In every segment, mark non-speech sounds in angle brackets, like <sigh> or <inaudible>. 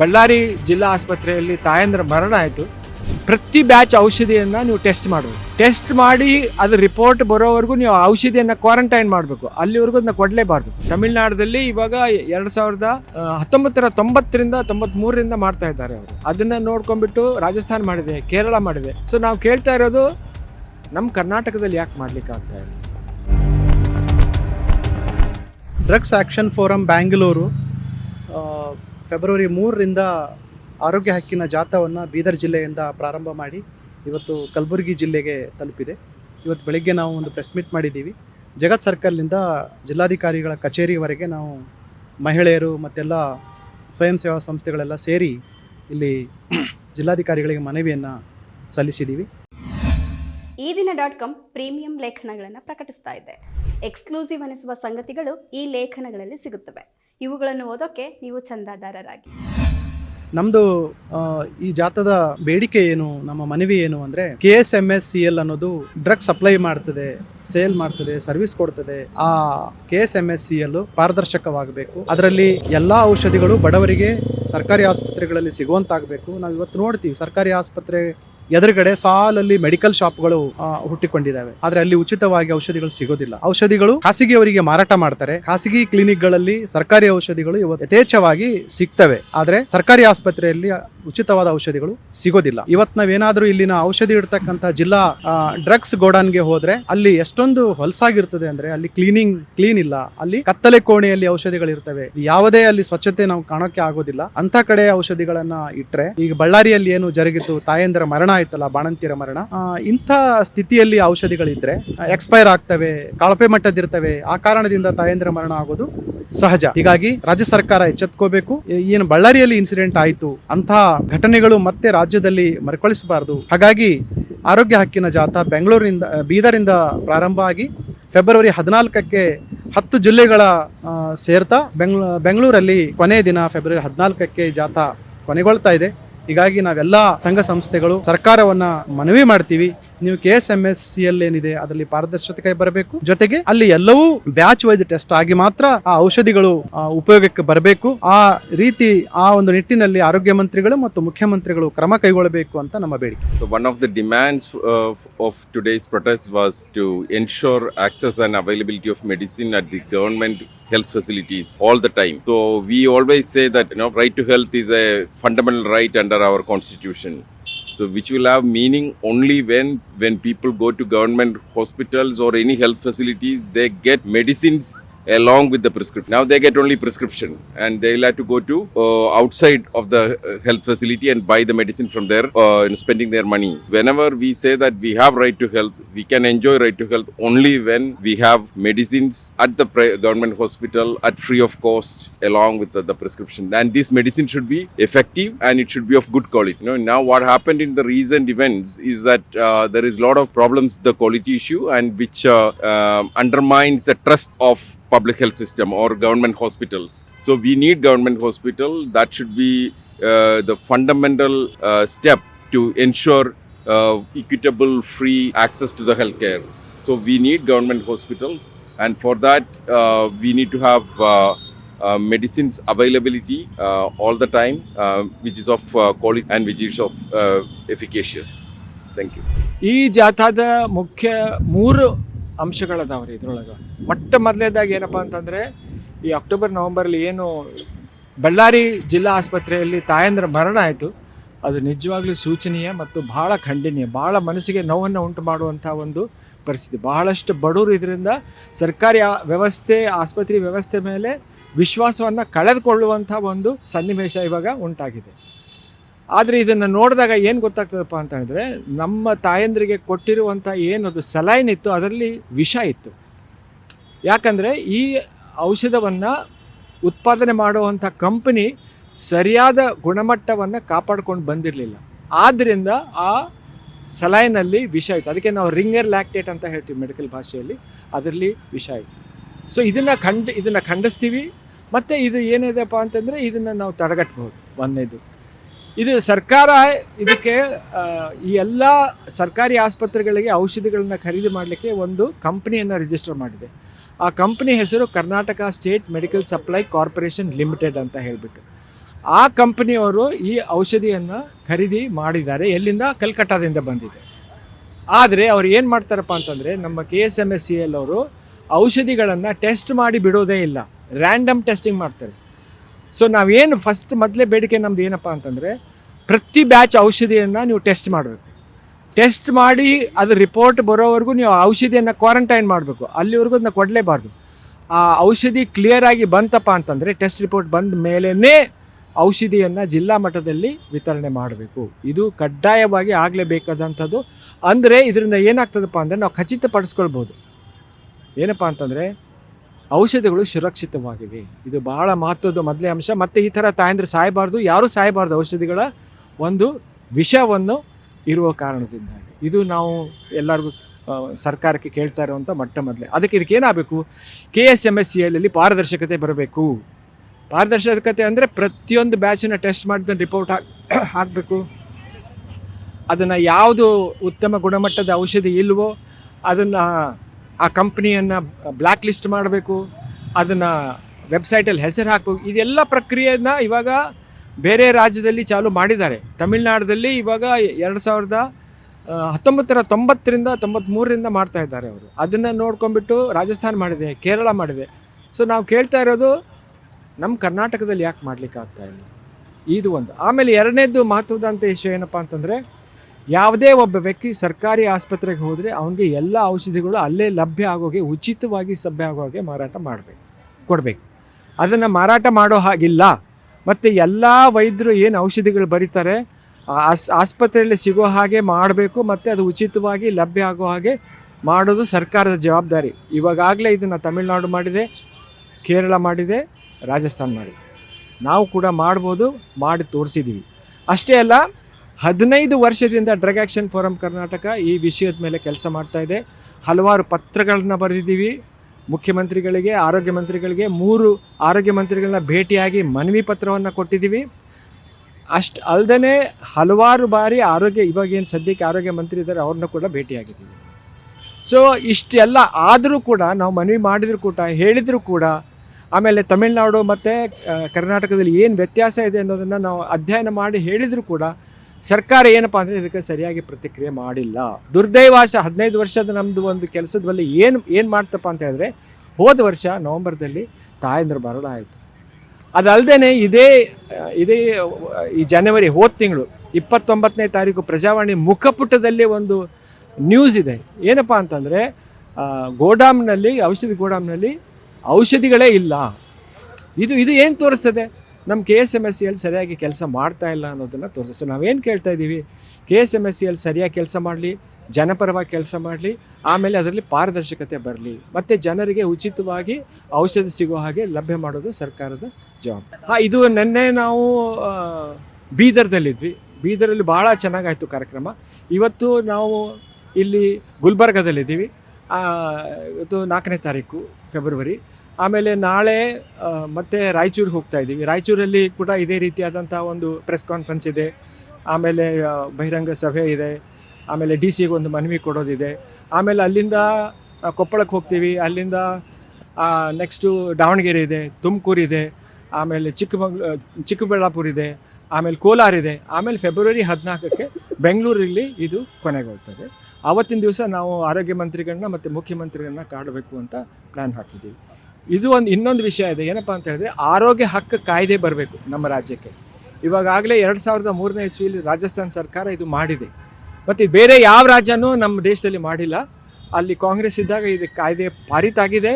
ಬಳ್ಳಾರಿ ಜಿಲ್ಲಾ ಆಸ್ಪತ್ರೆಯಲ್ಲಿ ತಾಯಂದ್ರ ಮರಣ ಆಯಿತು. ಪ್ರತಿ ಬ್ಯಾಚ್ ಔಷಧಿಯನ್ನು ನೀವು ಟೆಸ್ಟ್ ಮಾಡಬೇಕು. ಟೆಸ್ಟ್ ಮಾಡಿ ಅದು ರಿಪೋರ್ಟ್ ಬರೋವರೆಗೂ ನೀವು ಔಷಧಿಯನ್ನು ಕ್ವಾರಂಟೈನ್ ಮಾಡಬೇಕು. ಅಲ್ಲಿವರೆಗೂ ಅದನ್ನ ಕೊಡಲೇಬಾರ್ದು. ತಮಿಳುನಾಡಲ್ಲಿ ಇವಾಗ ಎರಡು ಸಾವಿರದ ಹತ್ತೊಂಬತ್ತರ ತೊಂಬತ್ತರಿಂದ ತೊಂಬತ್ಮೂರರಿಂದ ಮಾಡ್ತಾ ಇದ್ದಾರೆ ಅವರು. ಅದನ್ನು ನೋಡ್ಕೊಂಡ್ಬಿಟ್ಟು ರಾಜಸ್ಥಾನ್ ಮಾಡಿದೆ, ಕೇರಳ ಮಾಡಿದೆ. ಸೊ ನಾವು ಕೇಳ್ತಾ ಇರೋದು ನಮ್ಮ ಕರ್ನಾಟಕದಲ್ಲಿ ಯಾಕೆ ಮಾಡ್ಲಿಕ್ಕೆ ಆಗ್ತಾ ಇಲ್ಲ? Drugs action forum Bangalore February ಮೂರರಿಂದ ಆರೋಗ್ಯ ಹಕ್ಕಿನ ಜಾಥಾವನ್ನು ಬೀದರ್ ಜಿಲ್ಲೆಯಿಂದ ಪ್ರಾರಂಭ ಮಾಡಿ ಇವತ್ತು ಕಲಬುರಗಿ ಜಿಲ್ಲೆಗೆ ತಲುಪಿದೆ. ಇವತ್ತು ಬೆಳಗ್ಗೆ ನಾವು ಒಂದು ಪ್ರೆಸ್ ಮೀಟ್ ಮಾಡಿದ್ದೀವಿ. ಜಗತ್ ಸರ್ಕಲ್ನಿಂದ ಜಿಲ್ಲಾಧಿಕಾರಿಗಳ ಕಚೇರಿವರೆಗೆ ನಾವು ಮಹಿಳೆಯರು ಮತ್ತೆಲ್ಲ ಸ್ವಯಂ ಸೇವಾ ಸಂಸ್ಥೆಗಳೆಲ್ಲ ಸೇರಿ ಇಲ್ಲಿ <clears throat> ಜಿಲ್ಲಾಧಿಕಾರಿಗಳಿಗೆ ಮನವಿಯನ್ನು ಸಲ್ಲಿಸಿದ್ದೀವಿ. ಈ ದಿನ ಡಾಟ್ ಕಾಮ್ ಪ್ರೀಮಿಯಂ ಲೇಖನಗಳನ್ನು ಪ್ರಕಟಿಸ್ತಾ ಇದೆ. ಎಕ್ಸ್ಕ್ಲೂಸಿವ್ ಅನಿಸುವ ಸಂಗತಿಗಳು ಈ ಲೇಖನಗಳಲ್ಲಿ ಸಿಗುತ್ತವೆ. ಇವುಗಳನ್ನು ಓದೋಕೆ ನೀವು ಚಂದಾದಾರರಾಗಿ. ನಮ್ಮದು ಈ ಜಾಥದ ಬೇಡಿಕೆ ಏನು, ನಮ್ಮ ಮನವಿ ಏನು ಅಂದರೆ K S M S C L ಅನ್ನೋದು ಡ್ರಗ್ ಸಪ್ಲೈ ಮಾಡ್ತದೆ ಸೇಲ್ ಮಾಡ್ತದೆ ಸರ್ವಿಸ್ ಕೊಡ್ತದೆ. ಆ K S M S C L ಪಾರದರ್ಶಕವಾಗಬೇಕು. ಅದರಲ್ಲಿ ಎಲ್ಲಾ ಔಷಧಿಗಳು ಬಡವರಿಗೆ ಸರ್ಕಾರಿ ಆಸ್ಪತ್ರೆಗಳಲ್ಲಿ ಸಿಗುವಂತಾಗಬೇಕು. ನಾವು ಇವತ್ತು ನೋಡ್ತೀವಿ ಸರ್ಕಾರಿ ಆಸ್ಪತ್ರೆ ಎದುರುಗಡೆ ಸಾಲಲ್ಲಿ ಮೆಡಿಕಲ್ ಶಾಪ್ಗಳು ಹುಟ್ಟಿಕೊಂಡಿದ್ದಾವೆ. ಆದ್ರೆ ಅಲ್ಲಿ ಉಚಿತವಾಗಿ ಔಷಧಿಗಳು ಸಿಗೋದಿಲ್ಲ. ಔಷಧಿಗಳು ಖಾಸಗಿಯವರಿಗೆ ಮಾರಾಟ ಮಾಡ್ತಾರೆ. ಖಾಸಗಿ ಕ್ಲಿನಿಕ್ಗಳಲ್ಲಿ ಸರ್ಕಾರಿ ಔಷಧಿಗಳು ಇವತ್ತು ಯಥೇಚ್ಛವಾಗಿ ಸಿಗ್ತವೆ. ಆದ್ರೆ ಸರ್ಕಾರಿ ಆಸ್ಪತ್ರೆಯಲ್ಲಿ ಉಚಿತವಾದ ಔಷಧಿಗಳು ಸಿಗೋದಿಲ್ಲ. ಇವತ್ತು ನಾವೇನಾದ್ರೂ ಇಲ್ಲಿನ ಔಷಧಿ ಇಡ್ತಕ್ಕಂಥ ಜಿಲ್ಲಾ ಡ್ರಗ್ಸ್ ಗೋಡನ್ಗೆ ಹೋದ್ರೆ ಅಲ್ಲಿ ಎಷ್ಟೊಂದು ಹೊಲಸಾಗಿರ್ತದೆ ಅಂದ್ರೆ ಅಲ್ಲಿ ಕ್ಲೀನಿಂಗ್ ಕ್ಲೀನ್ ಇಲ್ಲ. ಅಲ್ಲಿ ಕತ್ತಲೆ ಕೋಣೆಯಲ್ಲಿ ಔಷಧಿಗಳಿರ್ತವೆ ಯಾವುದೇ ಅಲ್ಲಿ ಸ್ವಚ್ಛತೆ ನಾವು ಕಾಣೋಕೆ ಆಗೋದಿಲ್ಲ. ಅಂತ ಕಡೆ ಔಷಧಿಗಳನ್ನ ಇಟ್ರೆ ಈಗ ಬಳ್ಳಾರಿಯಲ್ಲಿ ಏನು ಜರುಗಿತು, ತಾಯಂದ್ರ ಮರಣ ಆಯ್ತಲ್ಲ ಬಾಣಂತಿಯರ ಮರಣ? ಇಂಥ ಸ್ಥಿತಿಯಲ್ಲಿ ಔಷಧಿಗಳಿದ್ರೆ ಎಕ್ಸ್ಪೈರ್ ಆಗ್ತವೆ, ಕಳಪೆ ಮಟ್ಟದಿರ್ತವೆ ಆ ಕಾರಣದಿಂದ ತಾಯಂದಿರ ಮರಣ ಆಗೋದು ಸಹಜ. ಹೀಗಾಗಿ ರಾಜ್ಯ ಸರ್ಕಾರ ಎಚ್ಚೆತ್ಕೋಬೇಕು. ಏನು ಬಳ್ಳಾರಿಯಲ್ಲಿ ಇನ್ಸಿಡೆಂಟ್ ಆಯಿತು ಅಂತಹ ಘಟನೆಗಳು ಮತ್ತೆ ರಾಜ್ಯದಲ್ಲಿ ಮರುಕಳಿಸಬಾರದು. ಹಾಗಾಗಿ ಆರೋಗ್ಯ ಹಕ್ಕಿನ ಜಾಥಾ ಬೆಂಗಳೂರಿನಿಂದ ಬೀದರಿಂದ ಪ್ರಾರಂಭ ಆಗಿ ಫೆಬ್ರವರಿ ಹದಿನಾಲ್ಕಕ್ಕೆ ಹತ್ತು ಜಿಲ್ಲೆಗಳ ಸೇರ್ತಾ ಬೆಂಗ್ಳೂ, ಬೆಂಗಳೂರಲ್ಲಿ ಕೊನೆಯ ದಿನ ಫೆಬ್ರವರಿ ಹದಿನಾಲ್ಕಕ್ಕೆ ಜಾಥಾ ಕೊನೆಗೊಳ್ತಾ ಇದೆ. ಹೀಗಾಗಿ ನಾವೆಲ್ಲ ಸಂಘ ಸಂಸ್ಥೆಗಳು ಸರ್ಕಾರವನ್ನ ಮನವಿ ಮಾಡ್ತೀವಿ. ನೀವು K S M S C L ಏನಿದೆ, ಅದರಲ್ಲಿ ಪಾರದರ್ಶಕತೆ ಬರಬೇಕು. ಜೊತೆಗೆ ಅಲ್ಲಿ ಎಲ್ಲವೂ ಬ್ಯಾಚ್ ವೈಸ್ ಟೆಸ್ಟ್ ಆಗಿ ಮಾತ್ರ ಆ ಔಷಧಿಗಳು ಉಪಯೋಗಕ್ಕೆ ಬರಬೇಕು. ಆ ರೀತಿ, ಆ ಒಂದು ನಿಟ್ಟಿನಲ್ಲಿ ಆರೋಗ್ಯ ಮಂತ್ರಿಗಳು ಮತ್ತು ಮುಖ್ಯಮಂತ್ರಿಗಳು ಕ್ರಮ ಕೈಗೊಳ್ಳಬೇಕು ಅಂತ ನಮ್ಮ ಬೇಡಿಕೆ. One of the demands of today's protest was to ensure access and availability of medicine at the government health facilities all the time so we always say that right to health is a fundamental right under our constitution So which will have meaning only when when people go to government hospitals or any health facilities, they get medicines along with the prescription. Now they get only prescription and they'll have to go to uh, outside of the uh, health facility and buy the medicine from there uh, and spending their money. Whenever we say that we have right to health, we can enjoy right to health only when we have medicines at the government hospital at free of cost along with the, the prescription. And this medicine should be effective and it should be of good quality. You know, now what happened in the recent events is that uh, there is a lot of problems the quality issue and which uh, um undermines the trust of public health system or government hospitals. So we need government hospital. That should be uh, the fundamental uh, step to ensure uh, equitable, free access to the healthcare. So we need government hospitals, and for that uh, we need to have. Uh, uh, medicines availability uh, all the time, uh, which is of uh, quality and which is of uh, efficacious. Thank you. ಈ ಜಾಥಾದ ಮುಖ್ಯ ಮೂರು ಅಂಶಗಳದಾವ್ರಿ ಇದ್ರೊಳಗೆ. ಮೊಟ್ಟ ಮೊದಲನೇದಾಗಿ ಏನಪ್ಪ ಅಂತಂದರೆ, ಈ October ನವಂಬರ್ಲಿ ಏನು ಬಳ್ಳಾರಿ ಜಿಲ್ಲಾ ಆಸ್ಪತ್ರೆಯಲ್ಲಿ ತಾಯಂದ್ರ ಮರಣ ಆಯಿತು. ಅದು ನಿಜವಾಗ್ಲೂ ಸೂಚನೀಯ ಮತ್ತು ಭಾಳ ಖಂಡನೀಯ ಭಾಳ ಮನಸ್ಸಿಗೆ ನೋವನ್ನು ಉಂಟು ಮಾಡುವಂಥ ಒಂದು ಪರಿಸ್ಥಿತಿ. ಬಹಳಷ್ಟು ಬಡವರು ಇದರಿಂದ ಸರ್ಕಾರಿ ವ್ಯವಸ್ಥೆ, ಆಸ್ಪತ್ರೆ ವ್ಯವಸ್ಥೆ ಮೇಲೆ ವಿಶ್ವಾಸವನ್ನು ಕಳೆದುಕೊಳ್ಳುವಂಥ ಒಂದು ಸನ್ನಿವೇಶ ಇವಾಗ ಉಂಟಾಗಿದೆ. ಆದರೆ ಇದನ್ನು ನೋಡಿದಾಗ ಏನು ಗೊತ್ತಾಗ್ತದಪ್ಪ ಅಂತ ಹೇಳಿದ್ರೆ, ನಮ್ಮ ತಾಯಂದ್ರಿಗೆ ಕೊಟ್ಟಿರುವಂಥ ಏನದು ಸಲೈನ್ ಇತ್ತು, ಅದರಲ್ಲಿ ವಿಷ ಇತ್ತು. ಯಾಕಂದರೆ ಈ ಔಷಧವನ್ನು ಉತ್ಪಾದನೆ ಮಾಡುವಂಥ ಕಂಪನಿ ಸರಿಯಾದ ಗುಣಮಟ್ಟವನ್ನು ಕಾಪಾಡ್ಕೊಂಡು ಬಂದಿರಲಿಲ್ಲ. ಆದ್ದರಿಂದ ಆ ಸಲೈನಲ್ಲಿ ವಿಷ ಇತ್ತು. ಅದಕ್ಕೆ ನಾವು ರಿಂಗರ್ ಲ್ಯಾಕ್ಟೇಟ್ ಅಂತ ಹೇಳ್ತೀವಿ ಮೆಡಿಕಲ್ ಭಾಷೆಯಲ್ಲಿ. ಅದರಲ್ಲಿ ವಿಷ ಇತ್ತು. ಸೊ ಇದನ್ನು ಖಂಡ, ಇದನ್ನು ಖಂಡಿಸ್ತೀವಿ. ಮತ್ತು ಇದು ಏನಿದೆಪ್ಪ ಅಂತಂದರೆ, ಇದನ್ನು ನಾವು ತಡೆಗಟ್ಟಬಹುದು ಒಂದನೇದು ಇದು ಸರ್ಕಾರ ಇದಕ್ಕೆ ಈ ಎಲ್ಲ ಸರ್ಕಾರಿ ಆಸ್ಪತ್ರೆಗಳಿಗೆ ಔಷಧಿಗಳನ್ನು ಖರೀದಿ ಮಾಡಲಿಕ್ಕೆ ಒಂದು ಕಂಪ್ನಿಯನ್ನು ರಿಜಿಸ್ಟರ್ ಮಾಡಿದೆ. ಆ ಕಂಪ್ನಿ ಹೆಸರು Karnataka state medical supply corporation limited ಅಂತ ಹೇಳಿಬಿಟ್ಟು. ಆ ಕಂಪನಿಯವರು ಈ ಔಷಧಿಯನ್ನು ಖರೀದಿ ಮಾಡಿದ್ದಾರೆ, ಎಲ್ಲಿಂದ? ಕಲ್ಕಟ್ಟಾದಿಂದ ಬಂದಿದೆ. ಆದರೆ ಅವ್ರು ಏನು ಮಾಡ್ತಾರಪ್ಪ ಅಂತಂದರೆ, ನಮ್ಮ K S M S C L ಅವರು ಔಷಧಿಗಳನ್ನು ಟೆಸ್ಟ್ ಮಾಡಿ ಬಿಡೋದೇ ಇಲ್ಲ, ರ್ಯಾಂಡಮ್ ಟೆಸ್ಟಿಂಗ್ ಮಾಡ್ತಾರೆ. ಸೊ ನಾವೇನು ಫಸ್ಟ್ ಮೊದಲೇ ಬೇಡಿಕೆ ನಮ್ದು ಏನಪ್ಪ ಅಂತಂದರೆ, ಪ್ರತಿ ಬ್ಯಾಚ್ ಔಷಧಿಯನ್ನು ನೀವು ಟೆಸ್ಟ್ ಮಾಡಬೇಕು. ಟೆಸ್ಟ್ ಮಾಡಿ ಅದು ರಿಪೋರ್ಟ್ ಬರೋವರೆಗೂ ನೀವು ಔಷಧಿಯನ್ನು ಕ್ವಾರಂಟೈನ್ ಮಾಡಬೇಕು. ಅಲ್ಲಿವರೆಗೂ ಅದನ್ನ ಕೊಡಲೇಬಾರ್ದು. ಆ ಔಷಧಿ ಕ್ಲಿಯರ್ ಆಗಿ ಬಂತಪ್ಪ ಅಂತಂದರೆ ಟೆಸ್ಟ್ ರಿಪೋರ್ಟ್ ಬಂದ ಮೇಲೇ ಔಷಧಿಯನ್ನು ಜಿಲ್ಲಾ ಮಟ್ಟದಲ್ಲಿ ವಿತರಣೆ ಮಾಡಬೇಕು. ಇದು ಕಡ್ಡಾಯವಾಗಿ ಆಗಲೇಬೇಕಾದಂಥದ್ದು. ಅಂದರೆ ಇದರಿಂದ ಏನಾಗ್ತದಪ್ಪ ಅಂದರೆ, ನಾವು ಖಚಿತಪಡಿಸ್ಕೊಳ್ಬೋದು. ಏನಪ್ಪ ಅಂತಂದರೆ ಔಷಧಿಗಳು ಸುರಕ್ಷಿತವಾಗಿವೆ. ಇದು ಬಹಳ ಮಹತ್ವದ ಮೊದಲೇ ಅಂಶ. ಮತ್ತು ಈ ಥರ ತಾಯಂದ್ರೆ ಸಾಯಬಾರ್ದು. ಯಾರೂ ಸಾಯಬಾರ್ದು ಔಷಧಿಗಳ ಒಂದು ವಿಷವನ್ನು ಇರುವ ಕಾರಣದಿಂದಾಗಿ. ಇದು ನಾವು ಎಲ್ಲರಿಗೂ ಸರ್ಕಾರಕ್ಕೆ ಕೇಳ್ತಾ ಇರುವಂಥ ಮೊಟ್ಟ ಮೊದಲೇ. ಅದಕ್ಕೆ ಇದಕ್ಕೇನಾಗಬೇಕು K S M S C ಎಲ್ಲಿ ಪಾರದರ್ಶಕತೆ ಬರಬೇಕು. ಪಾರದರ್ಶಕತೆ ಅಂದರೆ ಪ್ರತಿಯೊಂದು ಬ್ಯಾಚನ್ನು ಟೆಸ್ಟ್ ಮಾಡಿದ ರಿಪೋರ್ಟ್ ಹಾಕ್, ಹಾಕಬೇಕು. ಅದನ್ನು ಯಾವುದು ಉತ್ತಮ ಗುಣಮಟ್ಟದ ಔಷಧಿ ಇಲ್ವೋ ಅದನ್ನು ಆ ಕಂಪ್ನಿಯನ್ನು ಬ್ಲ್ಯಾಕ್ ಲಿಸ್ಟ್ ಮಾಡಬೇಕು, ಅದನ್ನು ವೆಬ್ಸೈಟಲ್ಲಿ ಹೆಸರು ಹಾಕಬೇಕು, ಇದೆಲ್ಲ ಪ್ರಕ್ರಿಯೆನ ಇವಾಗ ಬೇರೆ ರಾಜ್ಯದಲ್ಲಿ ಚಾಲು ಮಾಡಿದ್ದಾರೆ. ತಮಿಳ್ನಾಡಲ್ಲಿ ಇವಾಗ ಎರಡು ಸಾವಿರದ ಹತ್ತೊಂಬತ್ತರ ತೊಂಬತ್ತರಿಂದ ತೊಂಬತ್ತ್ಮೂರರಿಂದ ಮಾಡ್ತಾ ಇದ್ದಾರೆ ಅವರು. ಅದನ್ನು ನೋಡ್ಕೊಂಡ್ಬಿಟ್ಟು ರಾಜಸ್ಥಾನ ಮಾಡಿದೆ, ಕೇರಳ ಮಾಡಿದೆ. ಸೊ ನಾವು ಕೇಳ್ತಾ ಇರೋದು ನಮ್ಮ ಕರ್ನಾಟಕದಲ್ಲಿ ಯಾಕೆ ಮಾಡಲಿಕ್ಕೆ ಆಗ್ತಾ ಇಲ್ಲ? ಇದು ಒಂದು. ಆಮೇಲೆ ಎರಡನೇದು ಮಹತ್ವದಂಥ ವಿಷಯ ಏನಪ್ಪ ಅಂತಂದರೆ ಯಾವುದೇ ಒಬ್ಬ ವ್ಯಕ್ತಿ ಸರ್ಕಾರಿ ಆಸ್ಪತ್ರೆಗೆ ಹೋದರೆ ಅವನಿಗೆ ಎಲ್ಲ ಔಷಧಿಗಳು ಅಲ್ಲೇ ಲಭ್ಯ ಆಗೋಗೆ ಉಚಿತವಾಗಿ ಸಭ್ಯ ಆಗೋಗೆ ಮಾರಾಟ ಮಾಡಬೇಕು, ಕೊಡಬೇಕು. ಅದನ್ನು ಮಾರಾಟ ಮಾಡೋ ಹಾಗಿಲ್ಲ. ಮತ್ತು ಎಲ್ಲ ವೈದ್ಯರು ಏನು ಔಷಧಿಗಳು ಬರೀತಾರೆ? ಆಸ್, ಆಸ್ಪತ್ರೆಯಲ್ಲಿ ಸಿಗೋ ಹಾಗೆ ಮಾಡಬೇಕು, ಮತ್ತು ಅದು ಉಚಿತವಾಗಿ ಲಭ್ಯ ಆಗೋ ಹಾಗೆ ಮಾಡೋದು ಸರ್ಕಾರದ ಜವಾಬ್ದಾರಿ. ಇವಾಗಲೇ ಇದನ್ನು ತಮಿಳುನಾಡು ಮಾಡಿದೆ, ಕೇರಳ ಮಾಡಿದೆ, ರಾಜಸ್ಥಾನ್ ಮಾಡಿದೆ. ನಾವು ಕೂಡ ಮಾಡ್ಬೋದು, ಮಾಡಿ ತೋರಿಸಿದ್ದೀವಿ ಅಷ್ಟೇ ಅಲ್ಲ ಹದಿನೈದು ವರ್ಷದಿಂದ ಡ್ರಗ್ ಆ್ಯಕ್ಷನ್ ಫೋರಮ್ ಕರ್ನಾಟಕ ಈ ವಿಷಯದ ಮೇಲೆ ಕೆಲಸ ಮಾಡ್ತಾ ಇದೆ. ಹಲವಾರು ಪತ್ರಗಳನ್ನ ಬರೆದಿದ್ದೀವಿ. ಮುಖ್ಯಮಂತ್ರಿಗಳಿಗೆ, ಆರೋಗ್ಯ ಮಂತ್ರಿಗಳಿಗೆ, ಮೂರು ಆರೋಗ್ಯ ಮಂತ್ರಿಗಳನ್ನ ಭೇಟಿಯಾಗಿ ಮನವಿ ಪತ್ರವನ್ನು ಕೊಟ್ಟಿದ್ದೀವಿ. ಅಷ್ಟು ಅಲ್ಲದೆ ಹಲವಾರು ಬಾರಿ ಆರೋಗ್ಯ, ಇವಾಗ ಏನು ಸದ್ಯಕ್ಕೆ ಆರೋಗ್ಯ ಮಂತ್ರಿ ಇದ್ದಾರೆ, ಅವ್ರನ್ನ ಕೂಡ ಭೇಟಿಯಾಗಿದ್ದೀವಿ. ಸೊ ಇಷ್ಟೆಲ್ಲ ಆದರೂ ಕೂಡ ನಾವು ಮನವಿ ಮಾಡಿದರೂ ಕೂಡ, ಹೇಳಿದರೂ ಕೂಡ, ಆಮೇಲೆ ತಮಿಳುನಾಡು ಮತ್ತು ಕರ್ನಾಟಕದಲ್ಲಿ ಏನು ವ್ಯತ್ಯಾಸ ಇದೆ ಅನ್ನೋದನ್ನು ನಾವು ಅಧ್ಯಯನ ಮಾಡಿ ಹೇಳಿದರೂ ಕೂಡ ಸರ್ಕಾರ ಏನಪ್ಪ ಅಂದರೆ ಇದಕ್ಕೆ ಸರಿಯಾಗಿ ಪ್ರತಿಕ್ರಿಯೆ ಮಾಡಿಲ್ಲ. ದುರ್ದೈವಾಶ ಹದಿನೈದು ವರ್ಷದ ನಮ್ಮದು ಒಂದು ಕೆಲಸದಲ್ಲಿ ಏನು ಏನು ಮಾಡ್ತಪ್ಪ ಅಂತ ಹೇಳಿದ್ರೆ ಹೋದ ವರ್ಷ ನವಂಬರ್ದಲ್ಲಿ ತಾಯಂದ್ರ ಬರಡ ಆಯಿತು. ಅದಲ್ಲದೆ ಇದೇ ಇದೇ, ಈ ಜನವರಿ ಹೋದ ತಿಂಗಳು ಇಪ್ಪತ್ತೊಂಬತ್ತನೇ ತಾರೀಕು ಪ್ರಜಾವಾಣಿ ಮುಖಪುಟದಲ್ಲಿ ಒಂದು ನ್ಯೂಸ್ ಇದೆ. ಏನಪ್ಪ ಅಂತಂದರೆ ಗೋಡಾಮ್ನಲ್ಲಿ, ಔಷಧಿ ಗೋಡಾಮ್ನಲ್ಲಿ ಔಷಧಿಗಳೇ ಇಲ್ಲ. ಇದು ಇದು ಏನು ತೋರಿಸ್ತದೆ? ನಮ್ಮ ಕೆ ಎಸ್ ಎಂ ಎಸ್ ಸಿಯಲ್ಲಿ ಸರಿಯಾಗಿ ಕೆಲಸ ಮಾಡ್ತಾ ಇಲ್ಲ ಅನ್ನೋದನ್ನು ತೋರಿಸ್ತೀವಿ ನಾವೇನು ಕೇಳ್ತಾ ಇದ್ದೀವಿ ಕೆ ಎಸ್ ಎಂ ಎಸ್ ಸಿಯಲ್ಲಿ ಸರಿಯಾಗಿ ಕೆಲಸ ಮಾಡಲಿ, ಜನಪರವಾಗಿ ಕೆಲಸ ಮಾಡಲಿ, ಆಮೇಲೆ ಅದರಲ್ಲಿ ಪಾರದರ್ಶಕತೆ ಬರಲಿ. ಮತ್ತು ಜನರಿಗೆ ಉಚಿತವಾಗಿ ಔಷಧ ಸಿಗೋ ಹಾಗೆ ಲಭ್ಯ ಮಾಡೋದು ಸರ್ಕಾರದ ಜವಾಬ್ದಾರಿ ಹಾಂ, ಇದು ನಿನ್ನೆ ನಾವು ಬೀದರ್ದಲ್ಲಿದ್ವಿ. ಬೀದರಲ್ಲಿ ಭಾಳ ಚೆನ್ನಾಗಾಯಿತು ಕಾರ್ಯಕ್ರಮ. ಇವತ್ತು ನಾವು ಇಲ್ಲಿ ಗುಲ್ಬರ್ಗದಲ್ಲಿದ್ದೀವಿ. ಇವತ್ತು ನಾಲ್ಕನೇ ತಾರೀಕು ಫೆಬ್ರವರಿ ಆಮೇಲೆ ನಾಳೆ ಮತ್ತೆ ರಾಯಚೂರಿಗೆ ಹೋಗ್ತಾ ಇದ್ದೀವಿ. ರಾಯಚೂರಲ್ಲಿ ಕೂಡ ಇದೇ ರೀತಿಯಾದಂಥ ಒಂದು ಪ್ರೆಸ್ ಕಾನ್ಫರೆನ್ಸ್ ಇದೆ. ಆಮೇಲೆ ಬಹಿರಂಗ ಸಭೆ ಇದೆ. ಆಮೇಲೆ ಡಿ ಸಿಗೆ ಒಂದು ಮನವಿ ಕೊಡೋದಿದೆ. ಆಮೇಲೆ ಅಲ್ಲಿಂದ ಕೊಪ್ಪಳಕ್ಕೆ ಹೋಗ್ತೀವಿ. ಅಲ್ಲಿಂದ ನೆಕ್ಸ್ಟು ದಾವಣಗೆರೆ ಇದೆ, ತುಮಕೂರು ಇದೆ, ಆಮೇಲೆ ಚಿಕ್ಕಮಂಗ್ಳೂ ಚಿಕ್ಕಬಳ್ಳಾಪುರ ಇದೆ, ಆಮೇಲೆ ಕೋಲಾರ ಇದೆ. ಆಮೇಲೆ ಫೆಬ್ರವರಿ ಹದಿನಾಲ್ಕಕ್ಕೆ ಬೆಂಗಳೂರಲ್ಲಿ ಇದು ಕೊನೆಗೊಳ್ತದೆ. ಆವತ್ತಿನ ದಿವಸ ನಾವು ಆರೋಗ್ಯ ಮಂತ್ರಿಗಳನ್ನ ಮತ್ತು ಮುಖ್ಯಮಂತ್ರಿಗಳನ್ನ ಕಾಡಬೇಕು ಅಂತ ಪ್ಲ್ಯಾನ್ ಹಾಕಿದ್ದೀವಿ. ಇದು ಒಂದು ಇನ್ನೊಂದು ವಿಷಯ ಇದೆ. ಏನಪ್ಪ ಅಂತ ಹೇಳಿದ್ರೆ ಆರೋಗ್ಯ ಹಕ್ಕು ಕಾಯ್ದೆ ಬರಬೇಕು ನಮ್ಮ ರಾಜ್ಯಕ್ಕೆ. ಇವಾಗಲೇ ಎರಡು ಸಾವಿರದ ಮೂರನೇ ಇಸ್ವಿಯಲ್ಲಿ ರಾಜಸ್ಥಾನ ಸರ್ಕಾರ ಇದು ಮಾಡಿದೆ. ಮತ್ತು ಬೇರೆ ಯಾವ ರಾಜ್ಯನೂ ನಮ್ಮ ದೇಶದಲ್ಲಿ ಮಾಡಿಲ್ಲ. ಅಲ್ಲಿ ಕಾಂಗ್ರೆಸ್ ಇದ್ದಾಗ ಇದು ಕಾಯ್ದೆ ಪಾರಿತಾಗಿದೆ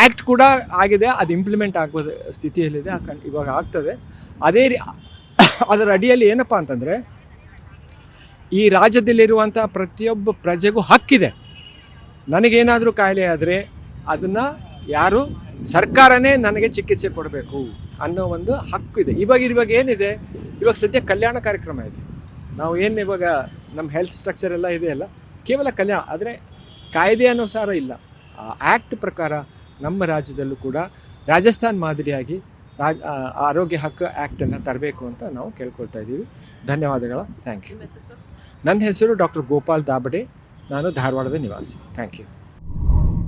ಆ್ಯಕ್ಟ್ ಕೂಡ ಆಗಿದೆ. ಅದು ಇಂಪ್ಲಿಮೆಂಟ್ ಆಗ್ಬೋದು ಸ್ಥಿತಿಯಲ್ಲಿದೆ. ಇವಾಗ ಆಗ್ತದೆ. ಅದೇ ರೀ ಅದರ ಅಡಿಯಲ್ಲಿ ಏನಪ್ಪ ಅಂತಂದರೆ ಈ ರಾಜ್ಯದಲ್ಲಿರುವಂಥ ಪ್ರತಿಯೊಬ್ಬ ಪ್ರಜೆಗೂ ಹಕ್ಕಿದೆ. ನನಗೇನಾದರೂ ಕಾಯಿಲೆ ಆದರೆ ಅದನ್ನು ಯಾರು? ಸರ್ಕಾರನೇ ನನಗೆ ಚಿಕಿತ್ಸೆ ಕೊಡಬೇಕು ಅನ್ನೋ ಒಂದು ಹಕ್ಕು ಇದೆ. ಇವಾಗ ಇವಾಗ ಏನಿದೆ? ಇವಾಗ ಸದ್ಯ ಕಲ್ಯಾಣ ಕಾರ್ಯಕ್ರಮ ಇದೆ. ನಾವು ಏನು ಇವಾಗ ನಮ್ಮ ಹೆಲ್ತ್ ಸ್ಟ್ರಕ್ಚರ್ ಎಲ್ಲ ಇದೆಯಲ್ಲ ಕೇವಲ ಕಲ್ಯಾಣ ಆದರೆ ಕಾಯ್ದೆ ಅನುಸಾರ ಇಲ್ಲ. ಆ ಆ್ಯಕ್ಟ್ ಪ್ರಕಾರ ನಮ್ಮ ರಾಜ್ಯದಲ್ಲೂ ಕೂಡ ರಾಜಸ್ಥಾನ್ ಮಾದರಿಯಾಗಿ ರಾಜ್ ಆರೋಗ್ಯ ಹಕ್ಕು ಆ್ಯಕ್ಟನ್ನು ತರಬೇಕು ಅಂತ ನಾವು ಕೇಳ್ಕೊಳ್ತಾ ಇದ್ದೀವಿ. ಧನ್ಯವಾದಗಳು. ಥ್ಯಾಂಕ್ ಯು ನನ್ನ ಹೆಸರು ಡಾಕ್ಟರ್ ಗೋಪಾಲ್ ದಾಬಡೆ. ನಾನು ಧಾರವಾಡದ ನಿವಾಸಿ. Thank you